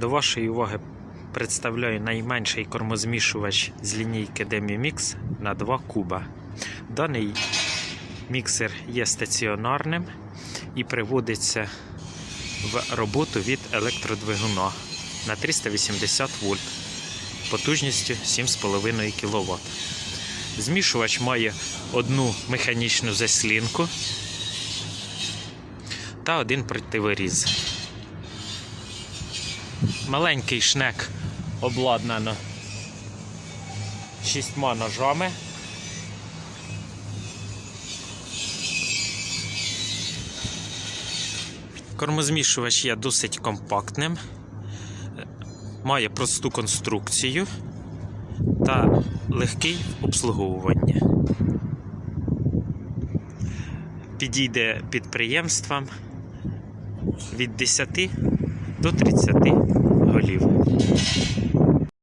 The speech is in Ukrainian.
До вашої уваги представляю найменший кормозмішувач з лінійки Demimix на 2 куба. Даний міксер є стаціонарним і приводиться в роботу від електродвигуна на 380 вольт потужністю 7,5 кВт. Змішувач має одну механічну заслінку та один противоріз. Маленький шнек обладнано шістьма ножами. Кормозмішувач є досить компактним, має просту конструкцію та легкий в обслуговуванні. Підійде підприємствам від 10 до 30 голів.